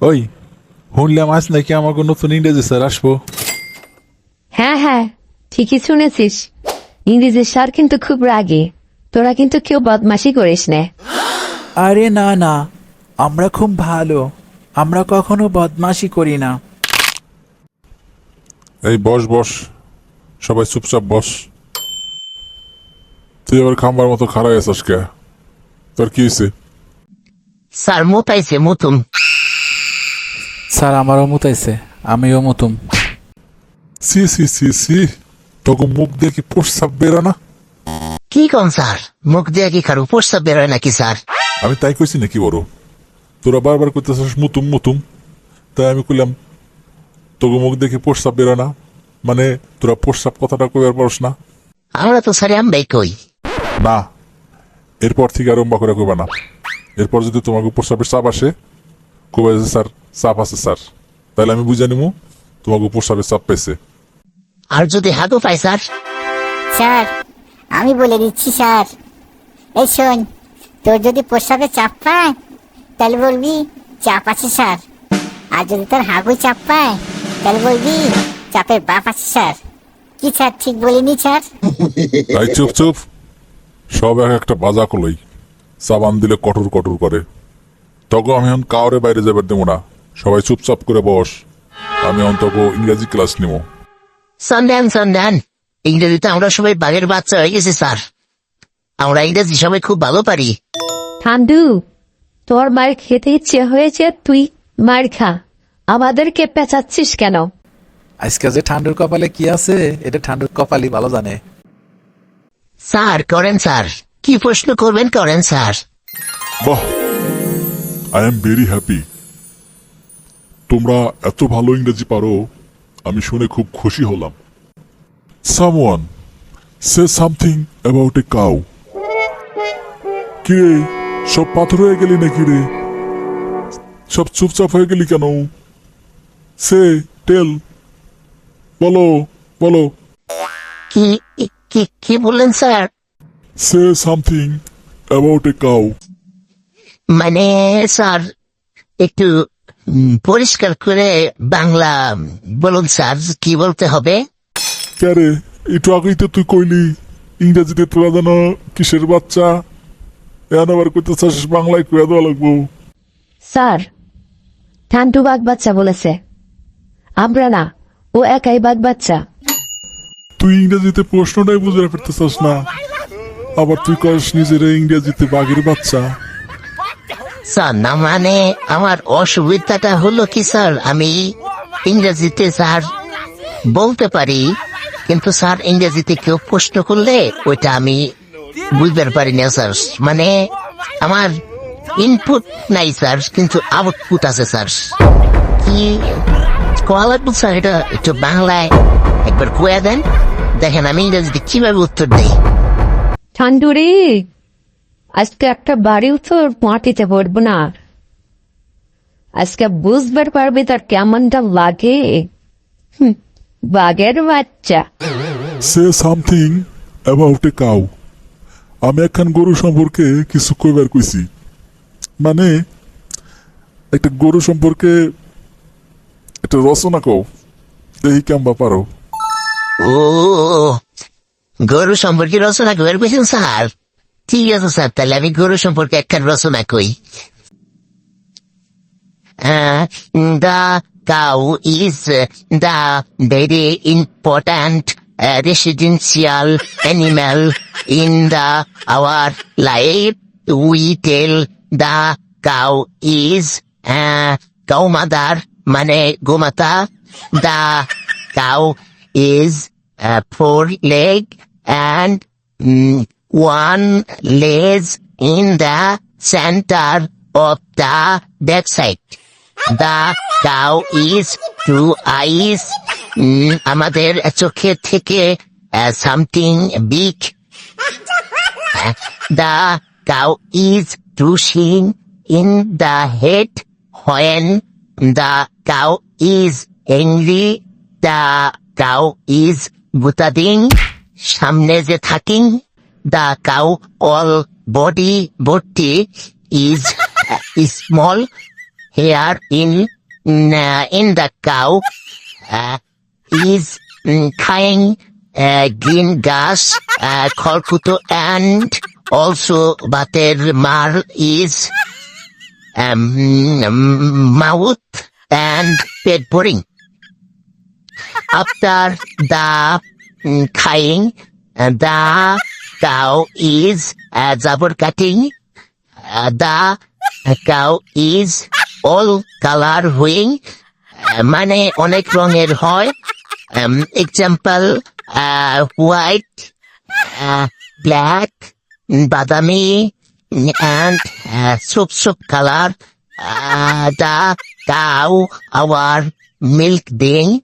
ওই শুনলাম আজ নাকি আমার কোনো নতুন ইংরেজি স্যার আসব। হ্যাঁ হ্যাঁ ঠিকই শুনেছিস। ইংরেজি স্যার কিন্তু খুব রাগে। তোরা কিন্তু কেউ বদমাশি করিস না। আরে না না আমরা খুব ভালো। আমরা কখনো বদমাশি করি না। এই বস বস সবাই চুপচাপ বস। তুই আবার খাম্বার মতো খাড়া আছিস কে? তোর কি হয়েছে? স্যার মোতাইছে মতুম। স্যার আমারও মুতাইছে আমিও মতুম। সি সি সি সি। তোকে মুখ দিয়ে কি প্রস্তাব বেরো না? কি কন স্যার? মুখ দিয়ে কি কারও প্রস্তাব বেরোয় নাকি স্যার? আমি তাই কইছি নাকি বড়? তোরা বারবার করতেছিস মুতুম মুতুম। তাই আমি কইলাম তোকে মুখ দেখে প্রস্তাব বেরো না? মানে তোরা প্রস্তাব কথাটা কইবার পারস না? আমরা তো স্যার আমরাই কই। না। এরপর থেকে আর অম্বা করে কইবা না। এরপর যদি তোমাকে প্রস্তাবের চাপ আসে কবে যে স্যার চাপ আছে স্যার। তাহলে আমি বুঝে নিমু তোমাকে প্রস্তাবের চাপ পেয়েছে আর যদি হাগো পাই স্যার? স্যার আমি বলে দিচ্ছি স্যার। এই শোন তোর যদি প্রস্রাবে চাপ পায় তাহলে বলবি চাপ আছে স্যার। আর যদি তোর হাগু চাপ পায় তাহলে বলবি চাপের বাপ আছে স্যার। কি স্যার ঠিক বলিনি স্যার? তাই চুপ চুপ। সব এক একটা বাজা কলই সাবান দিলে কঠোর কঠোর করে। তখন আমি এখন কাউরে বাইরে যাবার দেবো না। সবাই চুপচাপ করে বস। আমি অন্তত ইংরেজি ক্লাস নিব। সন্ধান সন্ধান। ইংরেজিতে আমরা সবাই বাঘের বাচ্চা হয়ে গেছি স্যার। আমরা ইংরেজি সবাই খুব ভালো পারি। ঠান্ডু তোর মার খেতে ইচ্ছে হয়েছে তুই মার খা। আমাদেরকে পেঁচাচ্ছিস কেন? আজকে যে ঠান্ডুর কপালে কি আছে এটা ঠান্ডুর কপালই ভালো জানে। স্যার করেন স্যার। কি প্রশ্ন করবেন করেন স্যার। বাহ আই এম ভেরি হ্যাপি তোমরা এত ভালো ইংরেজি পারো আমি শুনে খুব খুশি হলাম। Someone say something about a cow কিরে সব পাথর হয়ে গেলি নাকি রে? সব চুপচাপ হয়ে গেলি কেন? সে টেল বলো বলো। কি কি কি বললেন sir? Say something about a cow মানে স্যার একটু পরিষ্কার করে বাংলা বলুন স্যার কি বলতে হবে? ক্যারে একটু আগেই তো তুই কইলি ইংরেজিতে তোরা যেন কিসের বাচ্চা? এখন আবার কইতে চাস বাংলায় কইয়া দেওয়া লাগবো। স্যার ঠান্ডু বাঘ বাচ্চা বলেছে। আমরা না ও একাই বাঘ বাচ্চা। তুই ইংরেজিতে প্রশ্নটাই বুঝে ফেলতে চাস না। আবার তুই কস নিজের ইংরেজিতে বাঘের বাচ্চা। স্যার, না মানে আমার অসুবিধাটা হলো কি, স্যার? আমি ইংরেজিতে, স্যার, বলতে পারি, কিন্তু স্যার, ইংরেজিতে কেউ প্রশ্ন করলে ওইটা আমি বুঝতে পারি না, স্যার। মানে আমার ইনপুট নাই, স্যার, কিন্তু আউটপুট আছে, স্যার। কি কোয়া স্যার, এটা একটু বাংলায় একবার কুয়া দেন। দেখেন, আমি ইংরেজিতে কীভাবে উত্তর দিই। ঠান্ডু রে আজকে একটা বাড়িও তো মাটিতে পড়ব না। আজকে বুঝবার পারবি তার কেমনটা লাগে। বাঘের বাচ্চা। সে সামথিং অ্যাবাউট এ কাউ আমি একখান গরু সম্পর্কে কিছু কইবার কইছি। মানে একটা গরু সম্পর্কে একটা রচনা কও। দেখি কেমবা পারো। ও গরু সম্পর্কে রচনা করে পেয়েছেন স্যার? ঠিক আছে স্যার তাহলে আমি গরু সম্পর্কে একটা রচনা কই। The cow is the very important residential animal in the our life we tell the cow is cow mother মানে গোমাতা। The a four leg and mm, one lays in the center of the backside. The cow is two eyes. Mm, আমাদের চোখের থেকে something big The cow is brushing in the head when the cow is angry. The cow is বুতাদিং সামনে যে থাকিং the cow all body body is uh, small hair in uh, in the cow uh, is um, crying uh, green grass uh, colcuto and also butter mar is um, mm, mouth and bed boring. After the mm, um, and uh, the cow is uh, zabur cutting. Uh, the cow is all color হইং মানে অনেক রঙের হয় example white black বাদামি and uh, soup soup color uh, the cow our milk being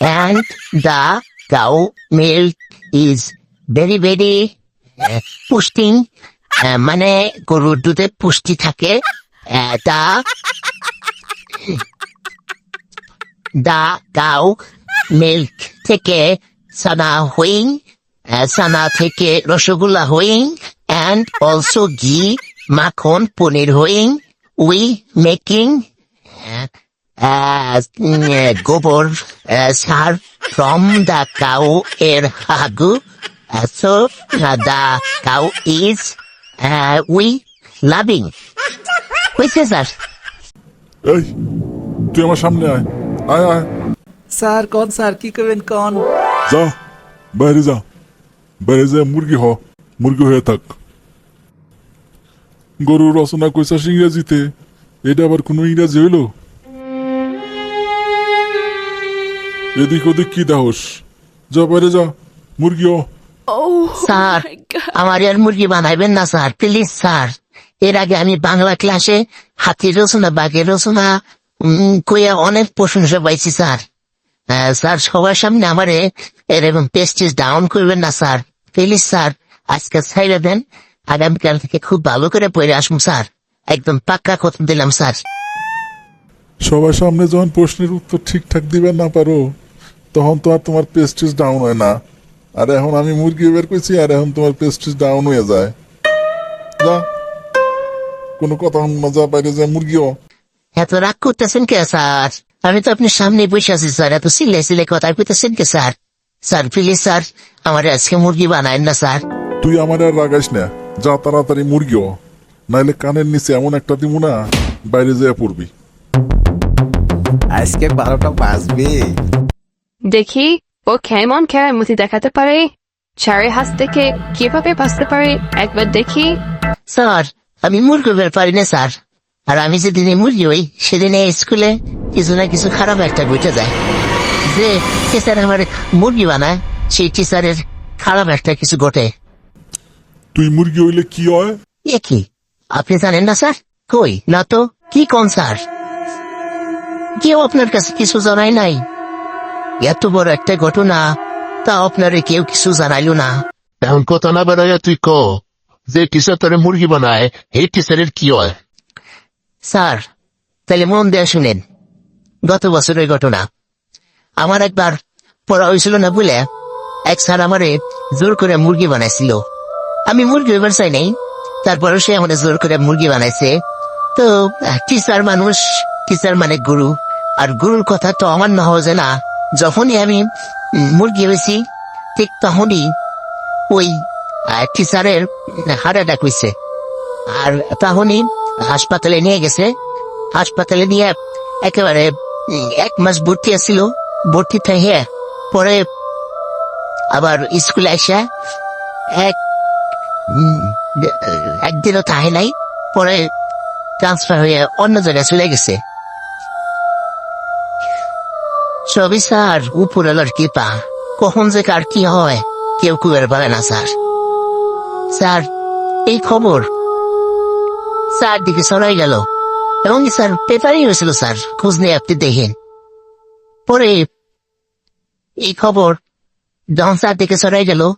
and the cow very very পুষ্টিং মানে গরুর দুধে পুষ্টি থাকে তা দা কাউ মিল্ক থেকে সানা হুইং সানা থেকে রসগোল্লা হুইং অ্যান্ড অলসো ঘি, মাখন, পনির হুইং, উই মেকিং গোবর সার ফ্রম দা কাউ এর হাগু uh, so uh, the cow is uh, we loving. বুঝছে স্যার এই তুই আমার সামনে আয়। আয় আয়। স্যার কোন স্যার কি করবেন কোন যা বাইরে যা। বাইরে যা মুরগি হ। মুরগি হয়ে থাক। গরু রচনা কইসাস ইংরেজিতে। এটা আবার কোনো ইংরাজি হইল? এদিক ওদিক কি দাহস? যা বাইরে যা। মুরগি হ। স্যার আমার আর মুরগি বানাইবেন না স্যার প্লিজ স্যার এর আগে আমি বাংলা ক্লাসে হাতির রচনা বাঘের রচনা কইয়া অনেক প্রশংসা পাইছি স্যার স্যার সবার সামনে আমারে এরকম পেস্টিস ডাউন করবেন না স্যার প্লিজ স্যার আজকে ছাইড়ে দেন। আগামীকাল থেকে খুব ভালো করে পড়ে আসব স্যার একদম পাক্কা কথা দিলাম স্যার সবার সামনে যখন প্রশ্নের উত্তর ঠিকঠাক দিবেন না পারো তখন তো আর তোমার পেস্টিস ডাউন হয় না। আর এখন আমি মুরগি বের করছি আর এখন তোমার পেস্টিস ডাউন হয়ে যায়। যা। কোনো কথা যা বাইরে যা মুরগিও। এত রাগ করতেছেন কে স্যার? আমি তো আপনার সামনে বসে আছি স্যার। এত সিলে সিলে কথা কইতেছেন কে স্যার? স্যার প্লিজ স্যার আমার আজকে মুরগি বানায়েন না স্যার। তুই আমার আর রাগাইস না। যা তাড়াতাড়ি মুরগিও। নাইলে কানের নিচে এমন একটা দিব না বাইরে যেয়ে পড়বি। আজকে বারোটা বাজবে। দেখি ও কেমন কেরামতি দেখাতে পারে? চারে হাত থেকে কীভাবে বাঁচতে পারে? একবার দেখি। স্যার আমি মুরগি বের পারি না স্যার। আর আমি যেদিনে মুরগি হই সেদিনে স্কুলে কিছু না কিছু খারাপ একটা বইটা যায়। যে টিচার আমার মুরগি বানায় সেই টিচারের খারাপ একটা কিছু ঘটে। তুই মুরগি হইলে কি হয়? এ কি? আপনি জানেন না স্যার? কই? না তো? কি কোন স্যার? কেউ আপনার কাছে কিছু জানাই নাই? এত বড় একটা ঘটনা তা আপনারে কেউ কিছু জানাইলো না। এখন কথা না বেড়াইয়া তুই ক যে টিচার তোরে মুরগি বানায় এই টিচারের কি হয়? স্যার তাহলে মন দিয়ে শুনেন গত বছরের ঘটনা। আমার একবার পড়া হয়েছিল না বলে এক স্যার আমারে জোর করে মুরগি বানাইছিল। আমি মুরগি এবার চাই নাই তারপরে সে আমাদের জোর করে মুরগি বানাইছে। তো টিচার মানুষ টিচার মানে গুরু আর গুরুর কথা তো আমার না হওয়া যায় না। যখনই আমি মুরগি হয়েছি ঠিক তখনই ওই টিচারের হার্ট অ্যাটাক হয়েছে। আর তখনই হাসপাতালে নিয়ে গেছে। হাসপাতালে নিয়ে একেবারে এক মাস ভর্তি আছিল। ভর্তি থেকে পরে আবার স্কুলে আসা এক একদিনও থাকে নাই। পরে ট্রান্সফার হয়ে অন্য জায়গায় চলে গেছে। সবই স্যার উপরেলার কৃপা। কখন যে কার কি হয়, কেউ কুয়ের পারে না, স্যার। স্যার, এই খবর? স্যার, দিকে সরাই গেল। এবং স্যার, পেপারই হয়েছিল, স্যার। খোঁজ নিয়ে আপনি দেখেন। পরে এই খবর যখন স্যার দিকে সরাই গেল।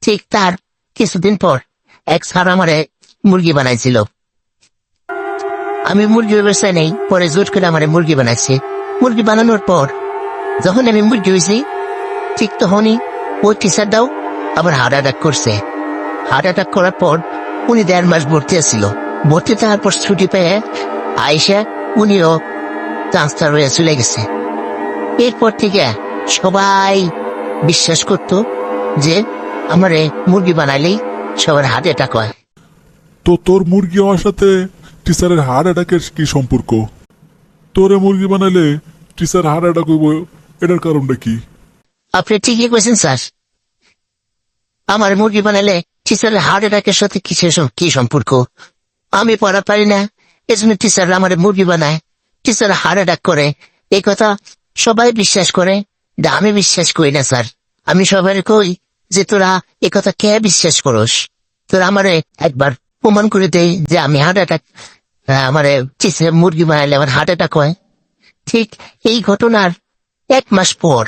ঠিক তার কিছুদিন পর এক স্যার আমারে মুরগি বানাইছিল। আমি মুরগি ব্যবসায় নেই, পরে জোট করে আমারে মুরগি বানাইছে। মুরগি বানানোর পর যখন আমি মুরগি হয়েছি, ঠিক তখনই ওই টিচারটাও আবার হার্ট অ্যাটাক করছে। হার্ট অ্যাটাক করার পর উনি দেড় মাস ভর্তি আছিল। ভর্তি থাকার পর ছুটি পেয়ে আইসা উনিও ট্রান্সফার হয়ে চলে গেছে। এরপর থেকে সবাই বিশ্বাস করত যে আমারে মুরগি বানাইলেই সবার হার্ট অ্যাটাক হয়। তো তোর মুরগি হওয়ার সাথে টিচারের হার্ট অ্যাটাকের কি সম্পর্ক? তোরে মুরগি বানাইলে টিচার হার্ট হইব এটার কারণটা কি? আপনি ঠিকই কয়েছেন স্যার। আমার মুরগি বানালে টিচারের হার্ট অ্যাটাকের সাথে কিসের কি সম্পর্ক? আমি পড়া পারি না, এজন্য টিচার আমার মুরগি বানায়। টিচার হার্ট অ্যাটাক করে। এই কথা সবাই বিশ্বাস করে আমি বিশ্বাস করি না, স্যার। আমি সবাই কই যে তোরা এ কথা কে বিশ্বাস করস? তোরা আমারে একবার প্রমাণ করে দেয় যে আমি হার্ট অ্যাটাক আমারে টিচার মুরগি বানাইলে আমার হার্ট অ্যাটাক হয়। ঠিক এই ঘটনার এক মাস পর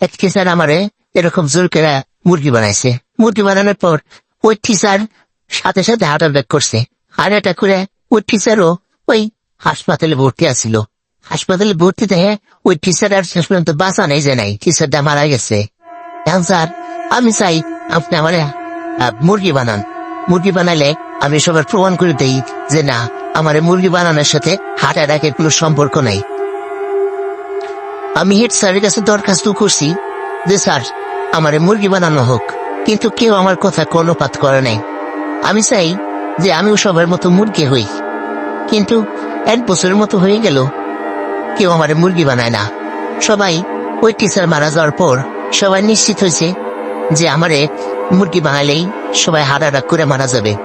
এক টিচার আমারে এরকম জোর করে মুরগি বানাইছে। মুরগি বানানোর পর ওই টিচার সাথে সাথে হার্ট অ্যাটাক করছে। হার্ট অ্যাটাক করে ওই টিচারও ওই হাসপাতালে ভর্তি আছিল। হাসপাতালে ভর্তি দেখে ওই টিচার আর শেষ পর্যন্ত বাঁচা নেই যে নাই। টিচারটা মারা গেছে। আমি চাই আপনি আমার মুরগি বানান। মুরগি বানাইলে আমি সবার প্রমাণ করে দেই যে না, আমার মুরগি বানানোর সাথে হার্ট অ্যাটাকের কোনো সম্পর্ক নেই। আমি হেড স্যারের কাছে দরখাস্ত করছি যে, স্যার, আমার মুরগি বানানো হোক। কিন্তু কেউ আমার কথা কর্ণপাত করে নাই। আমি চাই যে আমিও সবার মতো মুরগি হই। কিন্তু এক বছরের মতো হয়ে গেল, কেউ আমার মুরগি বানায় না। সবাই ওই টিচার মারা যাওয়ার পর সবাই নিশ্চিত হয়েছে যে আমারে মুরগি বানালেই সবাই হারারা করে মারা যাবে।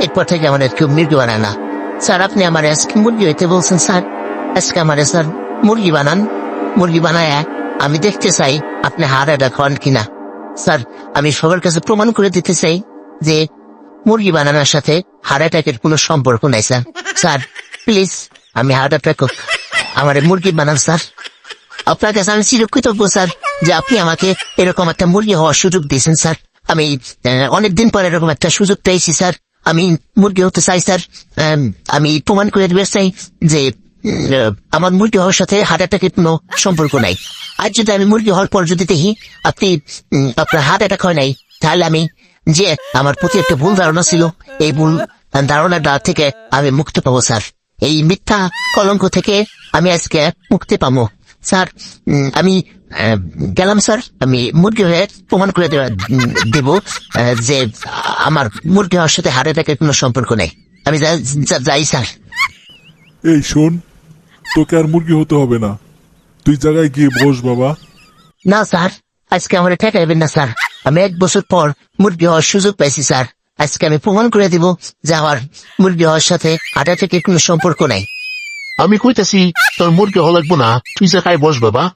এরপর থেকে আমাদের কেউ মুরগি বানায় না। স্যার, আপনি আমার আজকে মুরগি হইতে বলছেন, স্যার? আজকে আমার, স্যার, মুরগি বানান। মুরগি বানায় আমি দেখতে চাই আপনি হার অ্যাটাক হন কিনা। স্যার আমি সবার কাছে প্রমাণ করে দিতে চাই যে মুরগি বানানোর সাথে হার্ট অ্যাটাকের কোনো সম্পর্ক নাই স্যার। স্যার প্লিজ আমি হার্ট অ্যাটাক আমার মুরগি বানান স্যার। আপনার কাছে আমি চিরকৃতজ্ঞ স্যার যে আপনি আমাকে এরকম একটা মুরগি হওয়ার সুযোগ দিয়েছেন স্যার। আমি অনেক দিন পর এরকম একটা সুযোগ পেয়েছি স্যার। আমি মুরগি হতে চাই স্যার। আম, প্রমাণ করে দেবে চাই যে আমার মুরগি হওয়ার সাথে হার্ট অ্যাটাকের কোনো সম্পর্ক নাই। আর যদি আমি মুরগি হওয়ার পর যদি দেখি আপনি আপনার হার্ট অ্যাটাক হয় নাই, তাহলে আমি যে আমার প্রতি একটা ভুল ধারণা ছিল, এই ভুল ধারণাটা থেকে আমি মুক্তি পাবো, স্যার। এই মিথ্যা কলঙ্ক থেকে আমি আজকে মুক্তি পাবো। স্যার আমি গেলাম, স্যার। আমি মুরগি হয়ে প্রমাণ করে দেব যে আমার মুরগি হওয়ার সাথে হার্ট অ্যাটাকের কোনো সম্পর্ক নেই। আমি যাই, স্যার। এই শোন তোকে আর মুরগি হতে হবে না। তুই জায়গায় গিয়ে বস বাবা। না স্যার। আজকে আমার ঠেকাইবেন না স্যার। আমি এক বছর পর মুরগি হওয়ার সুযোগ পাইছি স্যার। আজকে আমি প্রমাণ করে দিব যে আমার মুরগি হওয়ার সাথে হার্ট অ্যাটাকের কোনো সম্পর্ক নাই। আমি কইতাছি তোর মুরগি হল লাগবো না। তুই জায়গায় বস বাবা।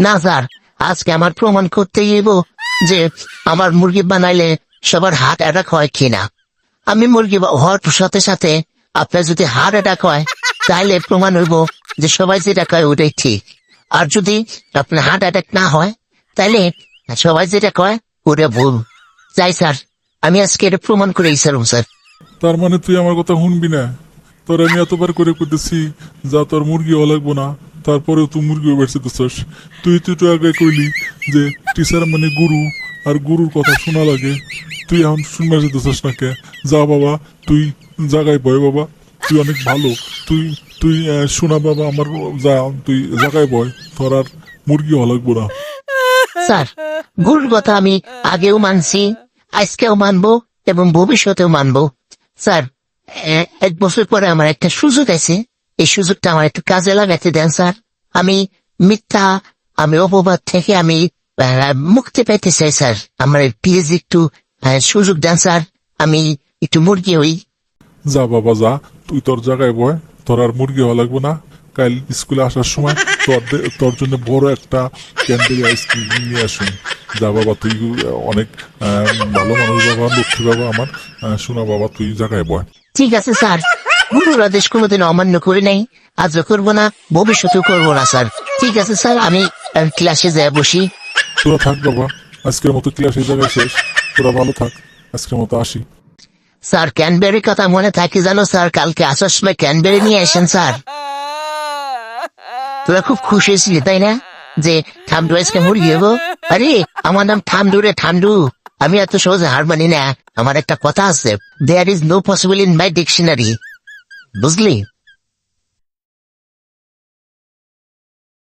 না স্যার। আজকে আমার প্রমাণ করতে গিয়েব যে আমার মুরগি বানাইলে সবার হার্ট অ্যাটাক হয় কিনা। আমি মুরগি হওয়ার সাথে সাথে আপনার যদি হার্ট অ্যাটাক হয় তাহলে প্রমাণ হইব যে সবাই যেটা কয় ওটাই ঠিক। আর যদি আপনার হার্ট অ্যাটাক না হয় তাহলে সবাই যেটা কয়, ওটা ভুল। যাই স্যার, আমি আজকে এটা প্রমাণ করে স্যার স্যার। তার মানে তুই আমার কথা শুনবি না? তোর আমি এতবার করে করতেছি যা তোর মুরগি হওয়া লাগবো না, তারপরেও তুই মুরগি বেড়ছে দিচ্ছস তুই তুই তো আগে কইলি যে টিচার মানে গুরু, আর গুরুর কথা শোনা লাগে। তুই এখন শুনবার যেতেছস না কে? যা বাবা, তুই জাগায় বয় বাবা, তুই অনেক ভালো। তুই তুই শোনা বাবা আমার যা তুই জাগায় বয় তোর আর মুরগি হওয়া লাগবো না। স্যার গুরুর কথা আমি আগেও মানছি আজকেও মানবো এবং ভবিষ্যতেও মানবো। স্যার এক বছর পরে আমার একটা সুযোগ আছে। এই সুযোগটা আমার একটু কাজে লাগাতে দেন স্যার। আমি মিথ্যা আমি অপবাদ থেকে আমি মুক্তি পেতে চাই স্যার। আমার প্লিজ একটু সুযোগ দেন স্যার। আমি একটু মুরগি হই। যা বাবা যা তুই তোর জায়গায় বয়। তোর আর মুরগি হওয়া লাগবে না। কাল স্কুলে আসার সময় তোর তোর জন্য বড় একটা ক্যান্ডেল আইসক্রিম নিয়ে আসুন। যা বাবা তুই অনেক ভালো মানুষ বাবা লক্ষ্মী বাবা আমার। শোনা বাবা তুই জায়গায় বয়। ঠিক আছে স্যার। গুরুর আদেশ কোনোদিন অমান্য করে নাই। আজও করব না ভবিষ্যতেও করব না স্যার। ঠিক আছে স্যার আমি ক্লাসে যাই বসি। তোরা থাক বাবা আজকের মতো ক্লাস জায়গায় শেষ। তোরা ভালো থাক আজকের মতো আসি। স্যার ক্যানবেরি কথা মনে থাকি জানো স্যার কালকে আসার সময় ক্যানবেরি নিয়ে আসেন স্যার। তোরা খুব খুশি হয়েছিলি তাই না? যে ঠামডু আজকে মুরগি হব আরে আমার নাম ঠামডু রে ঠামডু আমি এত সহজে হার মানি না। আমার একটা কথা আছে। There is no possible in my dictionary বুঝলি?